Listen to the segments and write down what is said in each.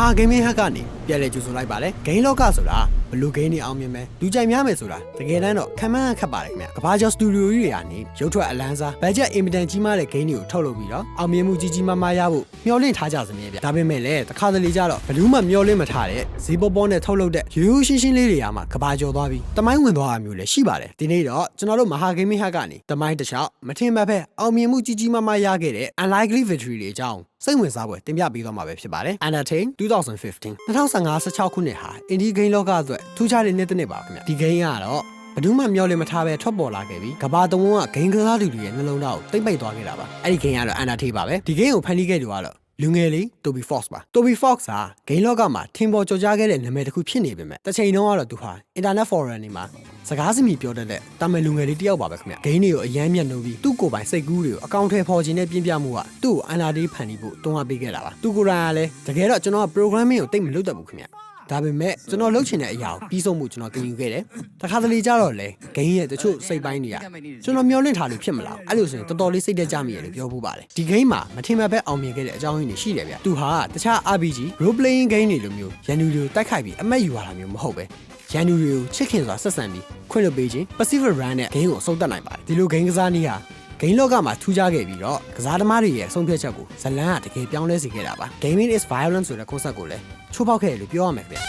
ဟာဂိမ်းမင်းဟက်ကနေ ပြန်လဲကြိုဆိုလိုက်ပါတယ်ဂိမ်းလောကဆိုတာဘလူးဂိမ်းတွေအောင်မြင်မယ်လူကြိုက်များမယ်ဆိုတာတကယ်တမ်းတော့ခံမှန်းခက်ပါတယ်ခင်ဗျကဘာကျော်စတူဒီယိုကြီးတွေကနေရုပ်ထွက်အလန်းစားဘတ်ဂျက်အင်မတန်ကြီးမားတဲ့ဂိမ်းတွေကိုထုတ်လုပ်ပြီးတော့အောင်မြင်မှုကြီးကြီးမားမားရဖို့မျှော်လင့်ထားကြစမြဲဗျဒါပေမဲ့လည်းတစ်ခါတလေကြတော့ဘလူးမှမျှော်လင့်မထားတဲ့ဈေးပေါ်ပေါ်နဲ့ထုတ်လုပ်တဲ့ရိုးရိုးရှင်းရှင်းလေးတွေရမှာကဘာကျော်သွားပြီးတမိုင်းဝင်သွားတာမျိုးလည်းရှိပါတယ်ဒီနေ့တော့ကျွန်တော်တို့မဟာဂိမ်းမင်းဟက်ကနေတမိုင်းတစ်လျှောက်မထင်မှတ်ဖက်အောင်မြင်မှုကြီးကြီးမားမားရခဲ့တဲ့ unlikely victory တွေအကြောင်းစိတ်ဝင်စားပွဲတင်ပြပေးသွားမှာပဲဖြစ်ပါတယ် Undertale 2015 2015-16ခုနှစ်ဟာ indie game လောကအတွက်ထူးခြားတဲ့နှစ်တစ်နှစ်ပါခင်ဗျဒီ game ကတော့ဘယ်သူမှမျှော်လင့်မထားပဲထွက်ပေါ်လာခဲ့ပြီးကဘာတဝန်းက game ကစားသူတွေရဲ့နှလုံးသားကိုတိတ်ပိတ်သွားခဲ့တာပါအဲ့ဒီ game ကတော့ Undertale ပါပဲဒီ game ကိုဖန်တီးခဲ့သူကတော့ လူငယ်လေး Toby Fox ပါ Toby Fox ဟာဂိမ်းလောကမှာထင်ပေါ်ကျော်ကြားခဲ့တဲ့နာမည်တစ်ခုဖြစ်နေပေမဲ့တစ်ချိန်တုန်းကတော့သူဟာ Internet Forum တွေမှာစကားစမြည်ပြောတတ်တဲ့တာမန်လူငယ်လေးတစ်ယောက်ပါပဲခင်ဗျဂိမ်းတွေကိုအယမ်းမြတ်လို့ပြီးသူ့ကိုယ်ပိုင်စိတ်ကူးတွေကိုအကောင့်ထဲပေါ်ခြင်းနဲ့ပြင်းပြမှုကသူ့ကိုအန်လာဒေးဖန်တီးဖို့တွန်းအားပေးခဲ့တာပါသူကိုယ်တိုင်ကလည်းတကယ်တော့ကျွန်တော်က programming ကိုတိတ်မလုပ်တတ်ဘူးခင်ဗျ ဒါပေမဲ့ကျွန်တော်လုပ်ချင်တဲ့အရာကိုပြီးဆုံးမှုကျွန်တော်သင်ယူခဲ့တယ်။တခါတလေကြတော့လေဂိမ်းရဲ့တချို့စိတ်ပိုင်းတွေကကျွန်တော်မျောလင့်ထားလို့ဖြစ်မလား။အဲ့လိုဆိုရင်တော်တော်လေးစိတ်တက်ကြမိရတယ်ပြောဖို့ပါတယ်။ဒီဂိမ်းမှာမထင်မှတ်ပဲအောင်မြင်ခဲ့တဲ့အကြောင်းရင်းတွေရှိတယ်ဗျ။သူဟာတခြား RPG role playing game တွေလိုမျိုးရန်သူတွေကိုတိုက်ခိုက်ပြီးအမက်ယူရတာမျိုးမဟုတ်ပဲ။ရန်သူတွေကိုချစ်ခင်စွာဆက်ဆံပြီးခွင့်လွှတ်ပေးခြင်း passive run နဲ့ဂိမ်းကိုအဆုံးသတ်နိုင်ပါတယ်။ဒီလိုဂိမ်းကစားနည်းဟာ ဂိမ်းလောကမှာထူးခြားခဲ့ပြီးတော့ကစားသမားတွေရဲ့အဆုံးဖြတ်ချက်ကိုဇလန်ကတကယ်ပြောင်းလဲစေခဲ့တာပါ Gaming is violence ဆိုတဲ့ concept ကိုလည်းချိုးဖောက်ခဲ့တယ်လို့ပြောရမယ်ခင်ဗျာ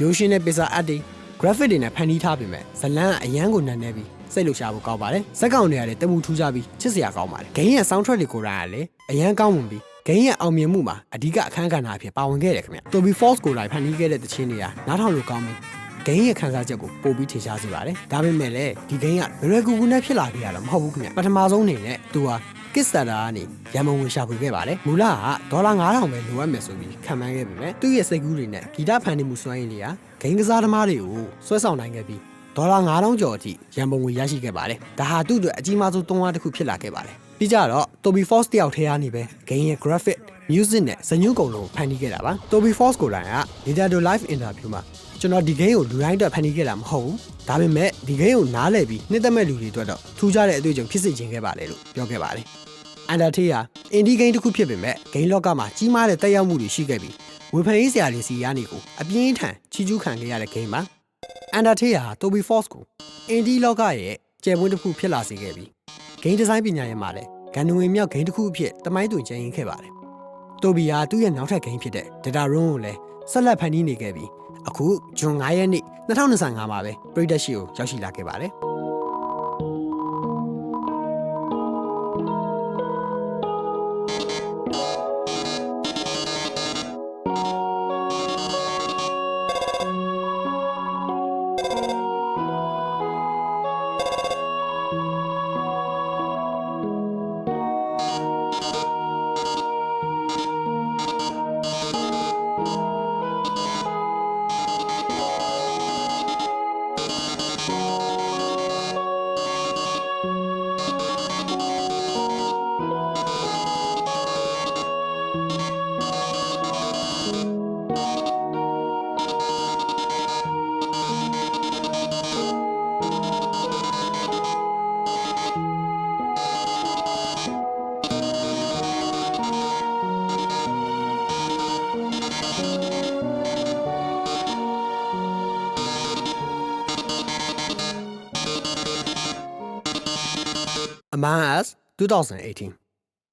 ရိုးရှင်းတဲ့ပစ္စအပ်တွေ graphic တွေနဲ့ဖန်တီးထားပေမဲ့ဇလန်ကအရန်ကိုနန်းနေပြီး စိတ်လှုပ်ရှားဖို့ကောင်းပါတယ်ဇက်ကောင်တွေကလည်းတမှုထူးကြပြီးချစ်စရာကောင်းပါတယ်ဂိမ်းရဲ့ soundtrack တွေကိုယ်တိုင်ကလည်းအရန်ကောင်းဝင်ပြီးဂိမ်းရဲ့အောင်မြင်မှုမှာအဓိကအခန်းကဏ္ဍအဖြစ်ပါဝင်ခဲ့တယ်ခင်ဗျ Toby Fox ကိုယ်တိုင်ဖန်တီးခဲ့တဲ့တခြင်းတွေကနားထောင်လို့ကောင်းပြီးဂိမ်းရဲ့ခန်းစားချက်ကိုပို့ပြီးထင်ရှားစေပါတယ်ဒါပေမဲ့လည်းဒီဂိမ်းကလွယ်ကူကူနဲ့ဖြစ်လာခဲ့ရတာမဟုတ်ဘူးခင်ဗျပထမဆုံးအနေနဲ့သူဟာ Kickstarter ကနေရန်မုံဝင်ရှာဖွေခဲ့ပါတယ်။မူလကဒေါ်လာ9000ပဲလိုအပ်မယ်ဆိုပြီးခံမှန်းခဲ့ပေမဲ့သူ့ရဲ့စိတ်ကူးတွေနဲ့ဂီတဖန်တီးမှုစွမ်းရည်တွေကဂိမ်းကစားသမားတွေကိုဆွဲဆောင်နိုင်ခဲ့ပြီး ဒေါ်လာ9000ကျော်အထိရန်ပုံငွေရရှိခဲ့ပါတယ်။ဒါဟာသူ့အတွက်အကြီးမားဆုံးသုံးအားတစ်ခုဖြစ်လာခဲ့ပါတယ်။ပြီးကြတော့ Toby Fox တယောက်ထဲကနေပဲဂိမ်းရဲ့ graphic music နဲ့ဇညွန့်ကုံလုံးဖန်တီးခဲ့တာပါ။ Toby Fox ကိုယ်တိုင်က Nintendo Live Interview မှာကျွန်တော်ဒီဂိမ်းကိုလူတိုင်းအတွက်ဖန်တီးခဲ့တာမဟုတ်ဘူး။ဒါပေမဲ့ဒီဂိမ်းကိုနားလည်ပြီးနှစ်သက်မဲ့လူတွေအတွက်တော့ထူးခြားတဲ့အတွေ့အကြုံဖြစ်စေခြင်းခဲ့ပါတယ်လို့ပြောခဲ့ပါတယ်။ Undertale ဟာအင်ဒီဂိမ်းတစ်ခုဖြစ်ပေမဲ့ဂိမ်းလောကမှာကြီးမားတဲ့တက်ရောက်မှုတွေရှိခဲ့ပြီးဝေဖန်ရေးဆရာတွေစီကနေကိုအပြင်းထန်ချီကျူးခံခဲ့ရတဲ့ ဂိမ်းပါ Undertale ဟာ Toby Fox ကိုအင်ဒီလောကရဲ့ကျယ်ပွင့်တစ်ခုဖြစ်လာစေခဲ့ပြီးဂိမ်းဒီဇိုင်းပညာရဲ့မှာလည်းဂန်နဝင်မြောက်ဂိမ်းတစ်ခုအဖြစ်တမိုင်းတွင်ကျင်းရင်ခဲ့ပါတယ်။ Toby ဟာသူ့ရဲ့နောက်ထပ်ဂိမ်းဖြစ်တဲ့ Data Room ကိုလည်းဆက်လက်ဖန်တီးနေခဲ့ပြီးအခုဇွန်9ရက်နေ့2025မှာပဲပြည်သက်ရှိကိုရောက်ရှိလာခဲ့ပါတယ်။ Among Us 2018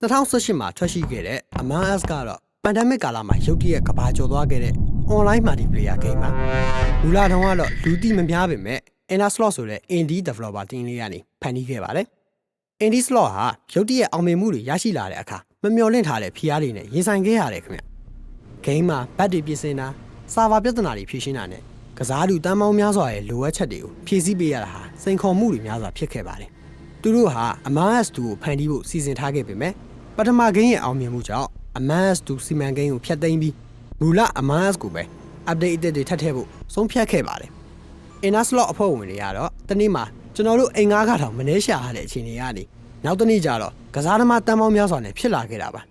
2018မှာထွက်ရှိခဲ့တဲ့ Among Us ကတော့ pandemic ကာလမှာရုတ်တရက်ကဘာကျော်သွားခဲ့တဲ့ online multiplayer game ပါ။လူလာတောင်ကတော့လူသိမများပေမဲ့ Inner Slot ဆိုတဲ့ indie developer team လေးကနေဖန်တီးခဲ့ပါတယ်။ indie slot ဟာရုတ်တရက်အောင်မြင်မှုတွေရရှိလာတဲ့အခါမမျှော်လင့်ထားတဲ့ဖိအားတွေနဲ့ရင်ဆိုင်ခဲ့ရတယ်ခင်ဗျ။ game မှာဘတ်တွေပြင်ဆင်တာစာဗာပြဿနာတွေဖြေရှင်းတာနဲ့ကစားသူတန်းပေါင်းများစွာရဲ့လိုအပ်ချက်တွေကိုဖြည့်ဆည်းပေးရတာဟာစိန်ခေါ်မှုတွေများစွာဖြစ်ခဲ့ပါတယ်။ သူတို့ဟာ Among Us 2ကိုဖန်တီးဖို့စီစဉ်ထားခဲ့ပေမဲ့ပထမဂိမ်းရဲ့အောင်မြင်မှုကြောင့် Among Us 2စီမံကိန်းကိုဖျက်သိမ်းပြီးမူလ Among Us ကိုပဲ update အသစ်တွေထပ်ထည့်ဖို့ဆုံးဖြတ်ခဲ့ပါတယ်။ Inner Slot အဖွဲ့ဝင်တွေကတော့တနေ့မှာကျွန်တော်တို့အိမ်ငါးခါထောင်မနှဲရှာရတဲ့အခြေအနေကနေနောက်တနေ့ကျတော့ကစားသမားတန်းပေါင်းများစွာနဲ့ဖြစ်လာခဲ့တာပါ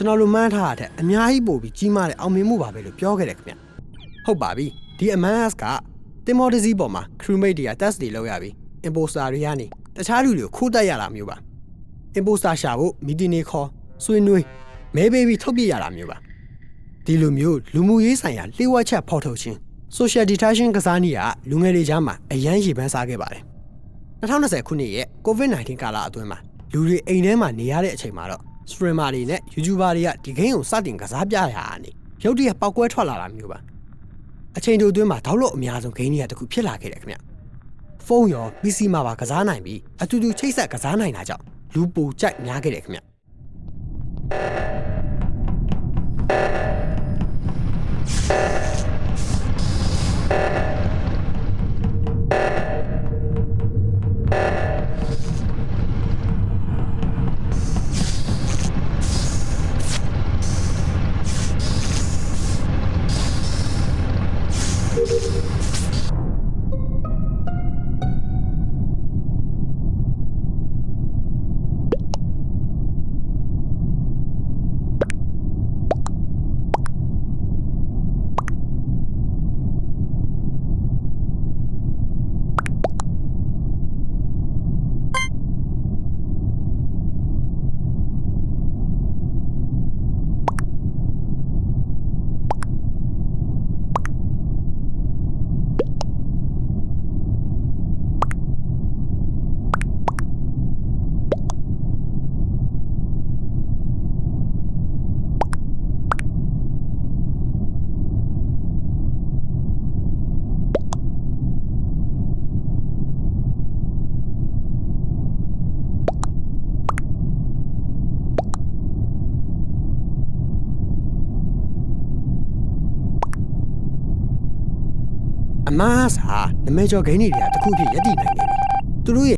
ကျွန်တော်တို့မှန်းထားတဲ့အများကြီးပို့ပြီးကြီးမားတဲ့အောင်မြင်မှုပါပဲလို့ပြောခဲ့တယ်ခင်ဗျဟုတ်ပါပြီဒီ Amas ကတင်မော်တစီပေါ်မှာ crewmate တွေက test တွေလုပ်ရပြီး imposter တွေကနေတခြားလူတွေကိုခိုးတက်ရတာမျိုးပါ imposter ရှာဖို့မီတီနေခေါ်ဆွေးနွေးမဲပေးပြီးထုတ်ပြရတာမျိုးပါဒီလိုမျိုးလူမှုရေးဆိုင်ရာလျှို့ဝှက်ချက်ဖော်ထုတ်ခြင်း social detection ကစားနည်းကလူငယ်တွေကြားမှာအရန်ရေပန်းစားခဲ့ပါတယ်2020ခုနှစ်ရဲ့ COVID-19 ကာလအတွင်းမှာလူတွေအိမ်ထဲမှာနေရတဲ့အချိန်မှာတော့ streamer တွေနဲ့ YouTuber တွေကဒီ game ကိုစတင်ကစားပြရတာအနေရုပ်တရက်ပောက်ကွဲထွက်လာတာမျိုးပါအချိန်တိုအတွင်းမှာတောက်လို့အများဆုံး game တွေကတစ်ခုဖြစ်လာခဲ့တယ်ခင်ဗျဖုန်းရော PC မှာပါကစားနိုင်ပြီးအတူတူချိတ်ဆက်ကစားနိုင်တာကြောင့်လူပိုကြိုက်များခဲ့တယ်ခင်ဗျ အမားစာနမဲကျော်ဂိမ်းတွေကတစ်ခုဖြစ်ရက်တည်နိုင်ခဲ့ပြီသူတို့ရဲ့